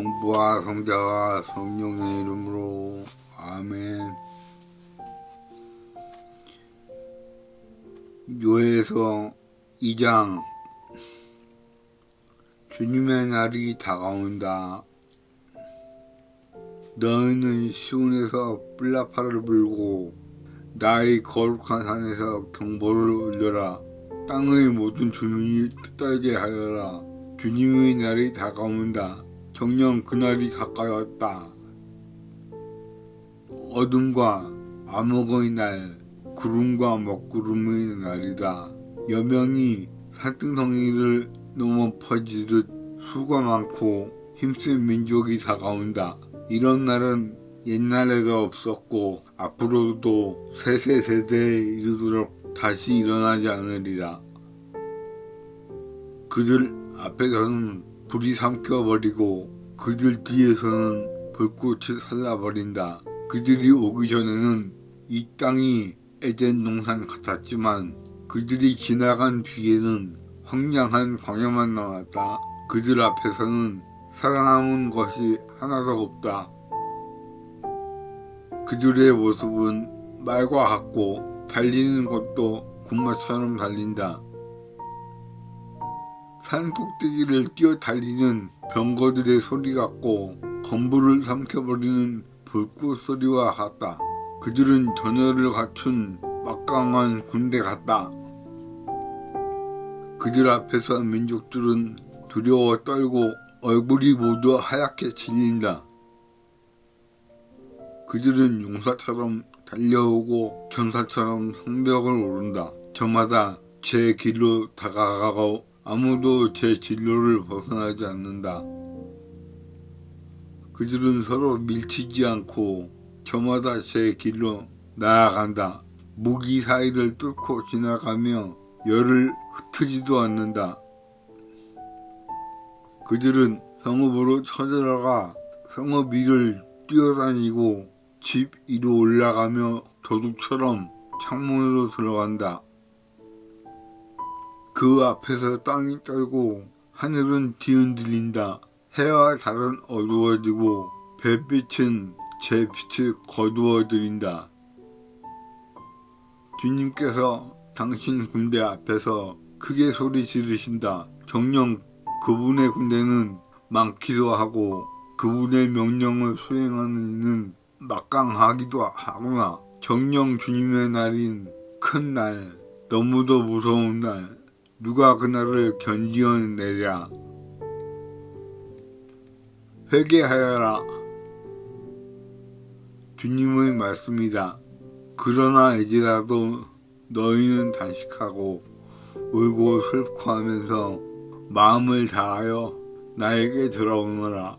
성부와 성자와 성령의 이름으로 아멘. 요에서 2장 주님의 날이 다가온다. 너희는 시온에서 뿔라파를 불고 나의 거룩한 산에서 경보를 울려라. 땅의 모든 주민이 뜻하게 하여라. 주님의 날이 다가온다. 정녕 그날이 가까이 왔다. 어둠과 암흑의 날, 구름과 먹구름의 날이다. 여명이 산등성이를 넘어 퍼지듯 수가 많고 힘센 민족이 다가온다. 이런 날은 옛날에도 없었고 앞으로도 세세 세대에 이르도록 다시 일어나지 않으리라. 그들 앞에서는 불이 삼켜버리고 그들 뒤에서는 불꽃이 살라버린다. 그들이 오기 전에는 이 땅이 에덴 동산 같았지만 그들이 지나간 뒤에는 황량한 광야만 남았다. 그들 앞에서는 살아남은 것이 하나도 없다. 그들의 모습은 말과 같고 달리는 것도 군마처럼 달린다. 산 꼭대기를 뛰어 달리는 병거들의 소리 같고 건물을 삼켜버리는 불꽃 소리와 같다. 그들은 전열을 갖춘 막강한 군대 같다. 그들 앞에서 민족들은 두려워 떨고 얼굴이 모두 하얗게 질린다. 그들은 용사처럼 달려오고 전사처럼 성벽을 오른다. 저마다 제 길로 다가가고 아무도 제 진로를 벗어나지 않는다. 그들은 서로 밀치지 않고 저마다 제 길로 나아간다. 무기 사이를 뚫고 지나가며 열을 흩트지도 않는다. 그들은 성읍으로 쳐들어가 성읍 위를 뛰어다니고 집 위로 올라가며 도둑처럼 창문으로 들어간다. 그 앞에서 땅이 떨고 하늘은 뒤흔들린다. 해와 달은 어두워지고 별빛은 제 빛을 거두어들인다. 주님께서 당신 군대 앞에서 크게 소리 지르신다. 정녕 그분의 군대는 많기도 하고 그분의 명령을 수행하는 이는 막강하기도 하구나. 정령 주님의 날인 큰 날, 너무도 무서운 날, 누가 그날을 견디어내랴. 회개하여라. 주님의 말씀이다. 그러나 이제라도 너희는 단식하고 울고 슬퍼 하면서 마음을 다하여 나에게 돌아오너라.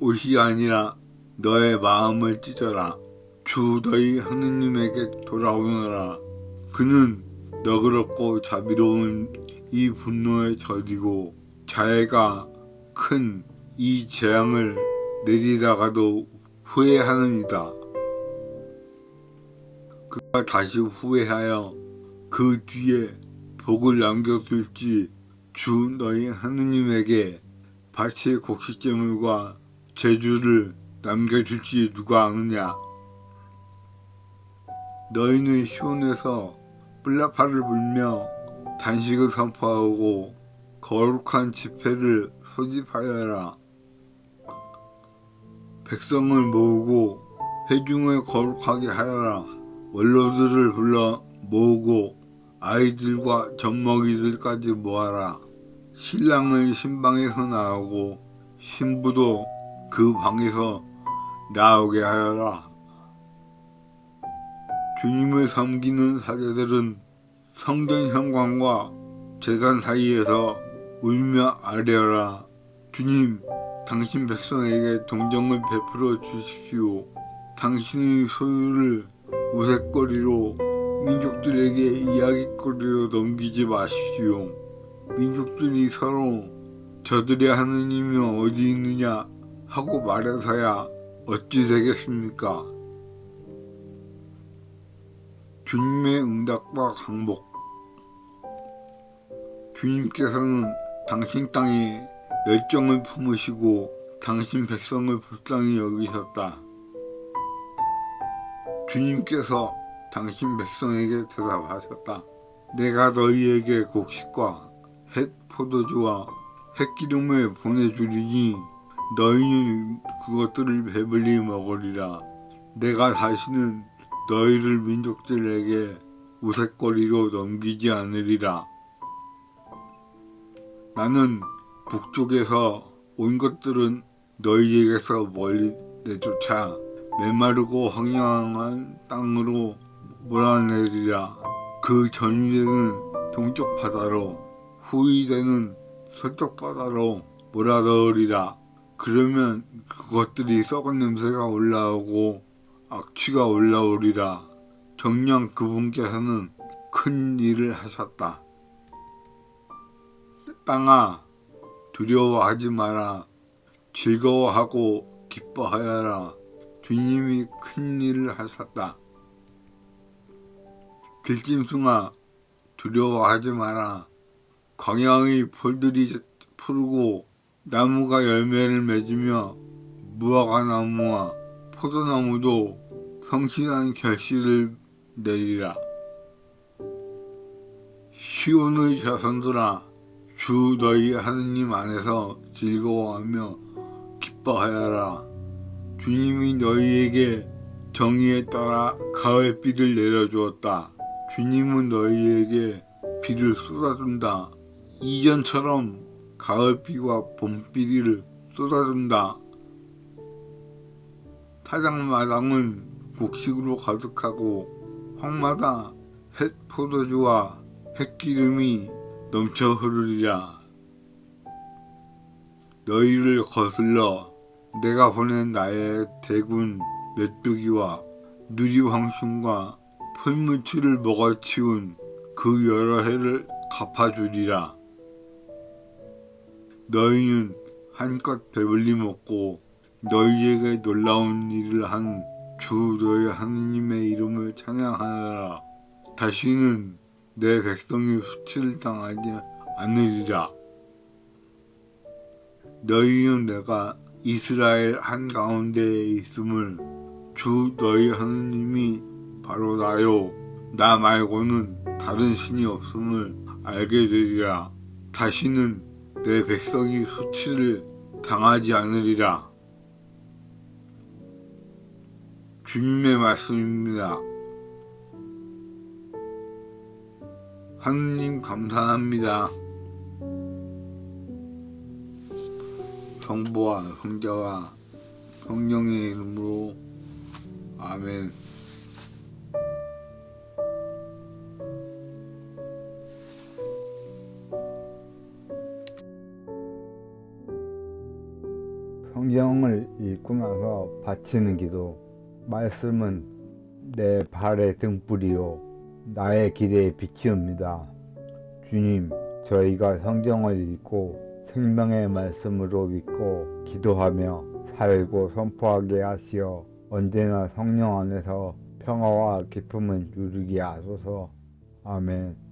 옷이 아니라 너의 마음을 찢어라. 주 너희 하느님에게 돌아오너라. 그는 너그럽고 자비로운 이 분노에 젖이고 자애가 큰 이 재앙을 내리다가도 후회하느니라. 그가 다시 후회하여 그 뒤에 복을 남겨둘지 주 너희 하느님에게 바치의 곡식제물과 제주를 남겨줄지 누가 아느냐. 너희는 시온에서 뿔라파를 불며 단식을 선포하고 거룩한 집회를 소집하여라. 백성을 모으고 회중을 거룩하게 하여라. 원로들을 불러 모으고 아이들과 젖먹이들까지 모아라. 신랑은 신방에서 나오고 신부도 그 방에서 나오게 하여라. 주님을 섬기는 사제들은 성전 현관과 재단 사이에서 울며 아뢰어라. 주님, 당신 백성에게 동정을 베풀어 주십시오. 당신의 소유를 우색거리로 민족들에게 이야기거리로 넘기지 마십시오. 민족들이 서로 저들의 하느님이 어디 있느냐 하고 말해서야 어찌 되겠습니까? 주님의 응답과 강복 주님께서는 당신 땅에 열정을 품으시고 당신 백성을 불쌍히 여기셨다. 주님께서 당신 백성에게 대답하셨다. 내가 너희에게 곡식과 햇 포도주와 햇기름을 보내주리니 너희는 그것들을 배불리 먹으리라. 내가 다시는 너희를 민족들에게 우색거리로 넘기지 않으리라. 나는 북쪽에서 온 것들은 너희에게서 멀리 내쫓아 메마르고 황량한 땅으로 몰아내리라. 그 전위되는 동쪽 바다로 후이되는 서쪽 바다로 몰아넣으리라. 그러면 그것들이 썩은 냄새가 올라오고 악취가 올라오리라. 정녕 그분께서는 큰 일을 하셨다. 땅아, 두려워하지 마라. 즐거워하고 기뻐하여라. 주님이 큰 일을 하셨다. 들짐승아, 두려워하지 마라. 광양의 풀들이 푸르고 나무가 열매를 맺으며 무화과 나무와 포도나무도 성실한 결실을 내리라. 시온의 자손들아, 주 너희 하느님 안에서 즐거워하며 기뻐하여라. 주님이 너희에게 정의에 따라 가을비를 내려주었다. 주님은 너희에게 비를 쏟아준다. 이전처럼 가을비와 봄비를 쏟아준다. 타작마당은 곡식으로 가득하고 황마다 햇 포도주와 햇기름이 넘쳐 흐르리라. 너희를 거슬러 내가 보낸 나의 대군 메뚜기와 누리황순과 풀무치를 먹어치운 그 여러 해를 갚아주리라. 너희는 한껏 배불리 먹고 너희에게 놀라운 일을 한 주 너희 하느님의 이름을 찬양하여라. 다시는 내 백성이 수치를 당하지 않으리라. 너희는 내가 이스라엘 한가운데에 있음을 주 너희 하느님이 바로 나요. 나 말고는 다른 신이 없음을 알게 되리라. 다시는 내 백성이 수치를 당하지 않으리라. 주님의 말씀입니다. 하느님 감사합니다. 성부와 성자와 성령의 이름으로 아멘. 성경을 읽고 나서 바치는 기도. 말씀은 내 발의 등불이요. 나의 길의 빛이옵니다. 주님, 저희가 성경을 읽고 생명의 말씀으로 믿고 기도하며 살고 선포하게 하시어 언제나 성령 안에서 평화와 기쁨을 누리게 하소서. 아멘.